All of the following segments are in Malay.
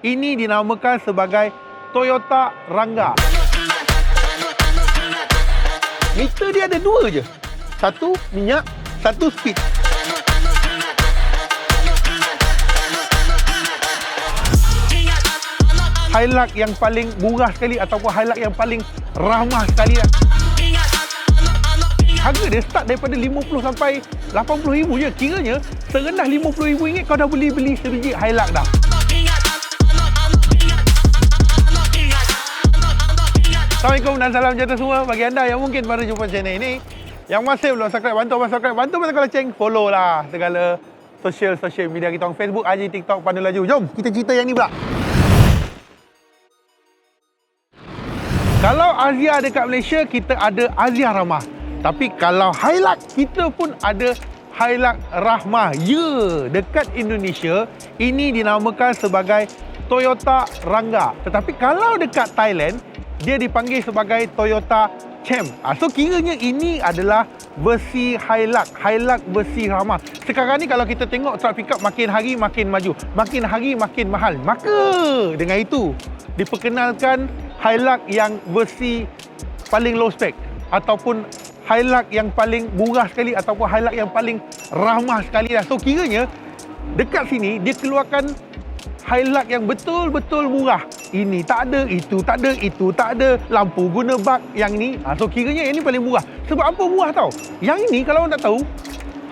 Ini dinamakan sebagai Toyota Rangga. Meter dia ada dua je. Satu minyak, satu speed. Hilux yang paling murah sekali ataupun Hilux yang paling ramah sekali lah. Harga dia start daripada 50 sampai 80 ribu je. Kiranya serendah 50 ribu ringgit kau dah beli-beli sebiji Hilux dah. Assalamualaikum dan salam sejahtera semua bagi anda yang mungkin baru jumpa channel ini. Yang masih belum subscribe, bantu abang subscribe, bantu abang tekan loceng, follow lah segala social-social media kita orang Facebook, IG, TikTok, Pandu Laju. Jom kita cerita yang ni pula. Kalau Azia dekat Malaysia, kita ada Azia Ramah. Tapi kalau Hilux, kita pun ada Hilux Rahmah. Ya, dekat Indonesia, ini dinamakan sebagai Toyota Rangga. Tetapi kalau dekat Thailand, dia dipanggil sebagai Toyota Champ. Ah, so kiranya ini adalah versi Hilux, Hilux versi Rahmah. Sekarang ni kalau kita tengok truck pickup makin hari makin maju, makin hari makin mahal. Maka dengan itu diperkenalkan Hilux yang versi paling low spec ataupun Hilux yang paling murah sekali ataupun Hilux yang paling ramah sekali lah. So kiranya dekat sini dia keluarkan Hilux yang betul-betul murah. Ini tak ada, itu tak ada, itu tak ada. Lampu guna bak yang ni. Ha, so kiranya yang ni paling murah. Sebab apa murah tau? Yang ini kalau orang tak tahu,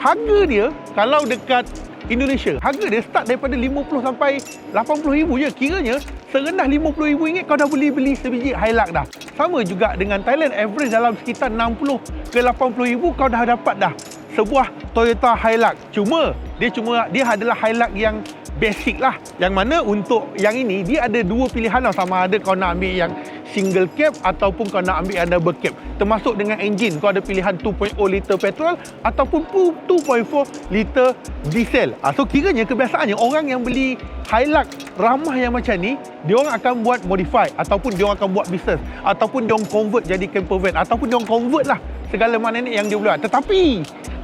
harga dia kalau dekat Indonesia, harga dia start daripada 50 sampai 80 ribu je. Kiranya serendah 50 ribu kau dah beli-beli sebiji Hilux dah. Sama juga dengan Thailand, average dalam sekitar 60 ke 80 ribu kau dah dapat dah sebuah Toyota Hilux. Cuma dia cuma dia adalah Hilux yang basic lah. Yang mana untuk yang ini dia ada dua pilihan lah sama ada kau nak ambil yang single cab ataupun kau nak ambil yang double cab. Termasuk dengan enjin kau ada pilihan 2.0 liter petrol ataupun 2.4 liter diesel. Ah, so kiranya kebiasaannya orang yang beli Hilux ramah yang macam ni, dia orang akan buat modify ataupun dia orang akan buat business ataupun dia orang convert jadi camper van ataupun dia orang convert lah segala mana ni yang dia boleh. Tetapi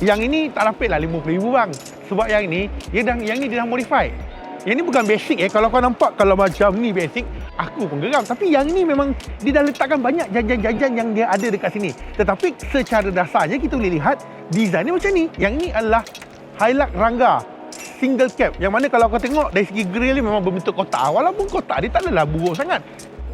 yang ini tak lapik lah RM50,000 bang. Sebab yang ini, dia dah, yang ini dia dah modify. Yang ni bukan basic eh. Kalau kau nampak kalau macam ni basic, aku pun geram. Tapi yang ni memang dia dah letakkan banyak jajan-jajan yang dia ada dekat sini. Tetapi secara dasarnya kita boleh lihat design ni macam ni. Yang ini adalah Hilux Rangga single cab. Yang mana kalau kau tengok dari segi grill ni memang berbentuk kotak. Walaupun kotak dia tak adalah buruk sangat.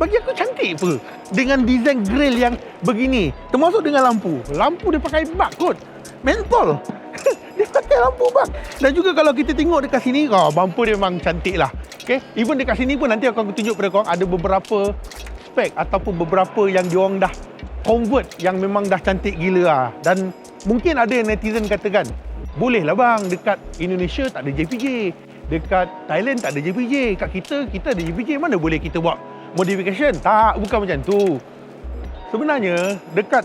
Bagi aku cantik apa dengan design grill yang begini. Termasuk dengan lampu. Lampu dia pakai bak kot. Mentol. pakai lampu bak. Dan juga kalau kita tengok dekat sini, oh, bumper dia memang cantik lah. Okay? Even dekat sini pun nanti akan aku tunjuk pada korang ada beberapa spek ataupun beberapa yang diorang dah convert yang memang dah cantik gila lah. Dan mungkin ada netizen katakan, boleh lah bang dekat Indonesia tak ada JPJ. Dekat Thailand tak ada JPJ. Kat kita, kita ada JPJ. Mana boleh kita buat modification? Tak, bukan macam tu. Sebenarnya dekat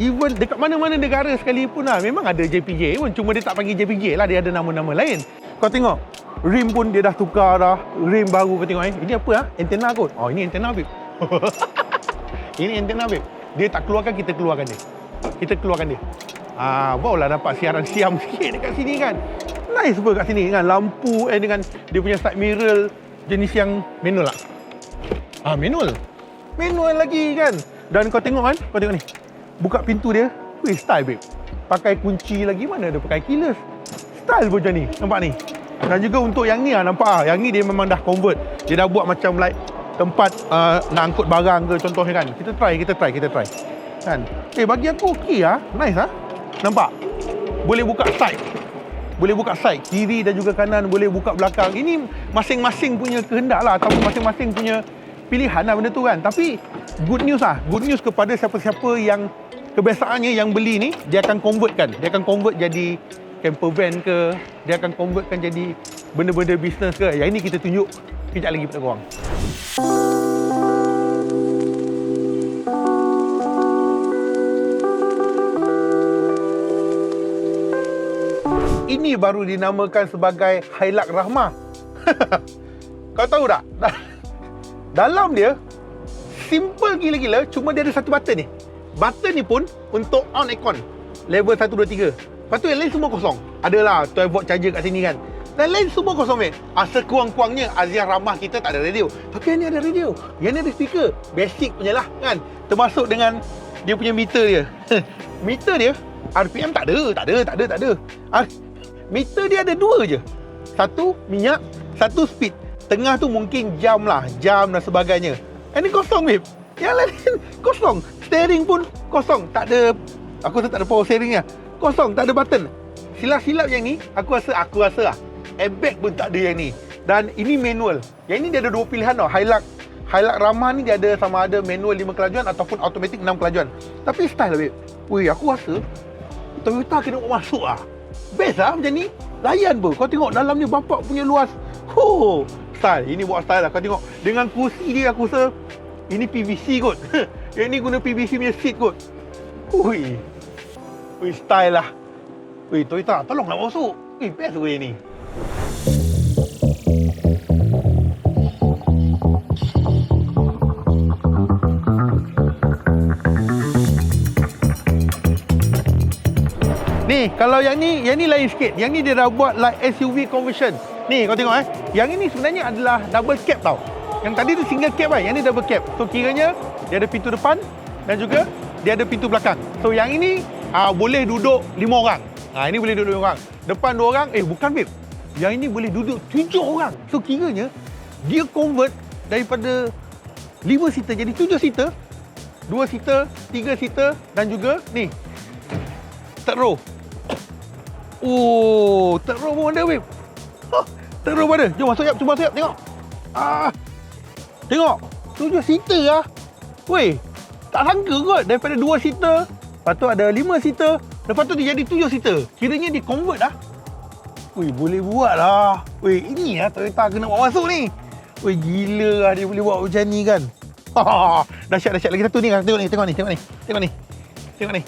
even dekat mana-mana negara sekalipun lah memang ada JPJ pun cuma dia tak panggil JPJ lah dia ada nama-nama lain. Kau tengok rim pun dia dah tukar dah. Rim baru kau tengok eh. Ini apa ah? Antena kot. Oh ini antena babe ini antena babe dia tak keluarkan kita keluarkan dia. Kita keluarkan dia. Ah barulah dapat siaran siam sikit dekat sini kan. Nice pun kat sini kan. Lampu eh dengan dia punya side mirror jenis yang manual lah. Ah manual? Manual lagi kan. Dan kau tengok kan kau tengok ni buka pintu dia, weh style babe. Pakai kunci lagi mana dia pakai keyless. Style pun macam ni, nampak ni. Dan juga untuk yang ni lah, nampak ah, yang ni dia memang dah convert. Dia dah buat macam like tempat uh, nak angkut barang ke contohnya kan. Kita try, kita try, kita try. Kan? Eh bagi aku okey ah, nice ah. Nampak? Boleh buka side. Boleh buka side, kiri dan juga kanan, boleh buka belakang. Ini masing-masing punya kehendak lah ataupun masing-masing punya pilihan lah benda tu kan. Tapi good news lah. Good news kepada siapa-siapa yang kebiasaannya yang beli ni dia akan convert kan dia akan convert jadi camper van ke dia akan convertkan jadi benda-benda bisnes ke. Yang ini kita tunjuk kejap lagi pada korang. Ini baru dinamakan sebagai Hilux Rahmah. Kau tahu tak? Dalam dia simple gila-gila cuma dia ada satu button ni button ni pun untuk on aircon level 1 2 3. Lepas tu yang lain semua kosong. Adalah 12 volt charger kat sini kan. Dan lain semua kosong mate. Ah, sekurang-kurangnya Aziah Ramah kita tak ada radio. Tapi yang ni ada radio. Yang ni ada speaker. Basic punya lah kan. Termasuk dengan dia punya meter dia. meter dia RPM tak ada, tak ada, tak ada, tak ada. Ah, meter dia ada dua je. Satu minyak, satu speed. Tengah tu mungkin jam lah, jam dan sebagainya. Yang ni kosong babe. Yang lain kosong. Steering pun kosong. Tak ada, aku rasa tak ada power steering lah. Kosong, tak ada button. Silap-silap yang ni, aku rasa, aku rasa lah. Airbag pun tak ada yang ni. Dan ini manual. Yang ni dia ada dua pilihan tau. Hilux Hilux Ramah ni dia ada sama ada manual 5 kelajuan ataupun automatic 6 kelajuan. Tapi style lah babe. Weh, aku rasa Toyota kena masuk ah. Best lah macam ni. Layan pun. Kau tengok dalam ni bapak punya luas. Ho, style. Ini buat style lah. Kau tengok dengan kursi dia aku rasa ini PVC kot. Yang ni guna PVC punya seat kot. Ui. Ui, style lah. Ui, Toyota, tolonglah masuk. Ui, best weh ni. Ni, kalau yang ni, yang ni lain sikit. Yang ni dia dah buat like SUV conversion. Ni, kau tengok eh. Yang ini sebenarnya adalah double cab tau. Yang tadi tu single cab kan. Yang ni double cab. So, kiranya dia ada pintu depan dan juga dia ada pintu belakang. So, yang ini uh, boleh duduk lima orang. Ha, ini boleh duduk lima orang. Depan dua orang. Eh, bukan, babe. Yang ini boleh duduk tujuh orang. So, kiranya dia convert daripada lima seater jadi tujuh seater. Dua seater, tiga seater dan juga ni. Third row. Oh, third row pun ada, babe. Huh, third row pun ada. Jom masuk, Yap. Cuba masuk, Yap. Tengok. Ah, tengok. Tujuh seater lah. Weh, tak sangka kot. Daripada dua seater, lepas tu ada lima seater, lepas tu dia jadi tujuh seater. Kiranya dia convert dah. Weh, boleh buat lah. Weh, ini lah Toyota kena buat masuk ni. Weh, gila lah dia boleh buat macam ni kan. dahsyat, dahsyat. Lagi satu ni kan. Tengok ni, tengok ni, tengok ni. Tengok ni. Tengok ni.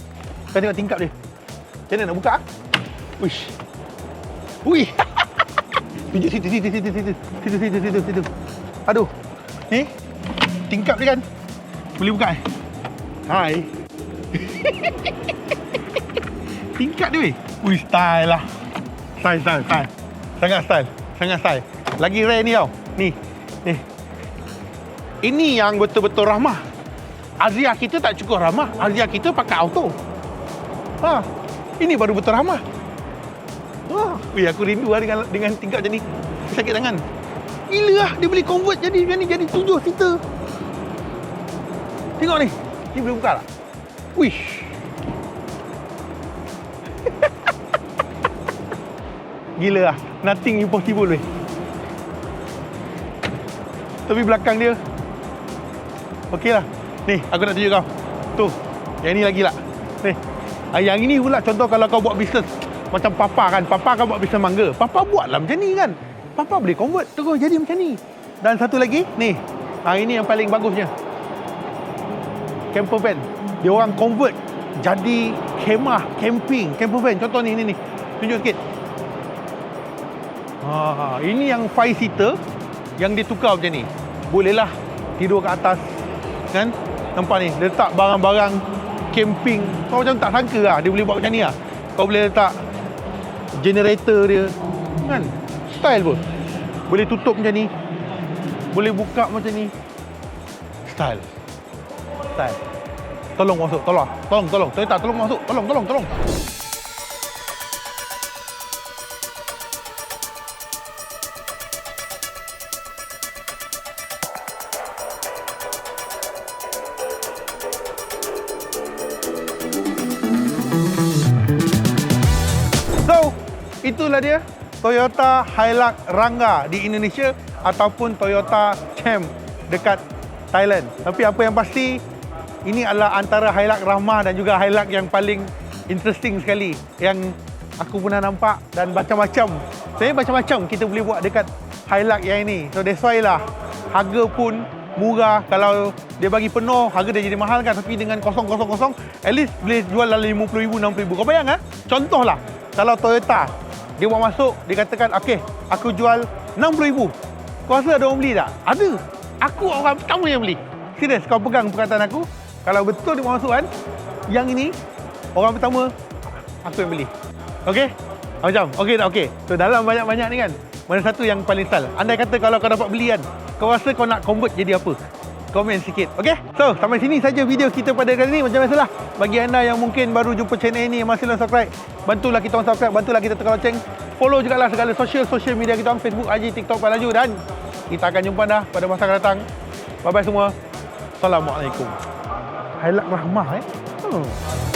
Kau tengok tingkap dia. Macam mana nak buka? Wish. Wih. Tunjuk situ, situ, situ, situ. Situ, situ, situ, situ. Aduh. Ni. Tingkap dia kan. Boleh buka eh? Hai. Tingkap dia weh. Wih, style lah. Style, style, style. Sangat style. Sangat style. Lagi rare ni tau. Ni. Ni. Ini yang betul-betul ramah. Azia kita tak cukup ramah. Azia kita pakai auto. Ha. Ini baru betul ramah. Wah, wih aku rindu lah dengan dengan tingkap macam ni. Sakit tangan. Gila lah, dia boleh convert jadi macam ni jadi tujuh seater. Tengok ni. Ni boleh buka tak? Wish. Gila lah. Nothing impossible weh. Tapi belakang dia. Okey lah. Ni, aku nak tunjuk kau. Tu. Yang ni lagi lah. Ni. Ah, yang ini pula contoh kalau kau buat bisnes macam papa kan. Papa kan buat bisnes mangga. Papa buatlah macam ni kan. Papa boleh convert terus jadi macam ni. Dan satu lagi, ni. Ah, ini yang paling bagusnya. Camper van. Dia orang convert jadi kemah, camping, camper van. Contoh ni, ni, ni. Tunjuk sikit. Ha, ini yang 5 seater yang ditukar macam ni. Bolehlah tidur ke atas. Kan? Nampak ni, letak barang-barang camping. Kau macam tak sangka lah dia boleh buat macam ni lah. Kau boleh letak generator dia. Kan? Style pun. Boleh tutup macam ni. Boleh buka macam ni. Style. Style. Tolong masuk, tolong. Tolong, tolong. Toyota, tolong masuk. Tolong, tolong, tolong. Itulah dia Toyota Hilux Rangga di Indonesia ataupun Toyota Champ dekat Thailand. Tapi apa yang pasti ini adalah antara Hilux Rahmah dan juga Hilux yang paling interesting sekali yang aku pernah nampak dan macam-macam. Sebenarnya macam-macam kita boleh buat dekat Hilux yang ini. So that's why lah harga pun murah kalau dia bagi penuh harga dia jadi mahal kan tapi dengan kosong kosong kosong at least boleh jual dalam 50,000 60,000 kau bayang ah contohlah kalau Toyota dia buat masuk dia katakan okey aku jual 60,000 kau rasa ada orang beli tak ada aku orang pertama yang beli serius kau pegang perkataan aku kalau betul dia buat masuk kan yang ini orang pertama aku yang beli okey Macam, okey tak okey? So dalam banyak-banyak ni kan, mana satu yang paling style? Andai kata kalau kau dapat beli kan, kau rasa kau nak convert jadi apa? Komen sikit, okey? So, sampai sini saja video kita pada kali ini. Macam biasalah, bagi anda yang mungkin baru jumpa channel ini, yang masih belum subscribe, bantulah kita orang subscribe, bantulah kita tekan loceng. Follow juga lah segala social-social media kita orang, Facebook, IG, TikTok, Palaju dan kita akan jumpa dah pada masa akan datang. Bye-bye semua. Assalamualaikum. Highlight rahmah eh. Hmm.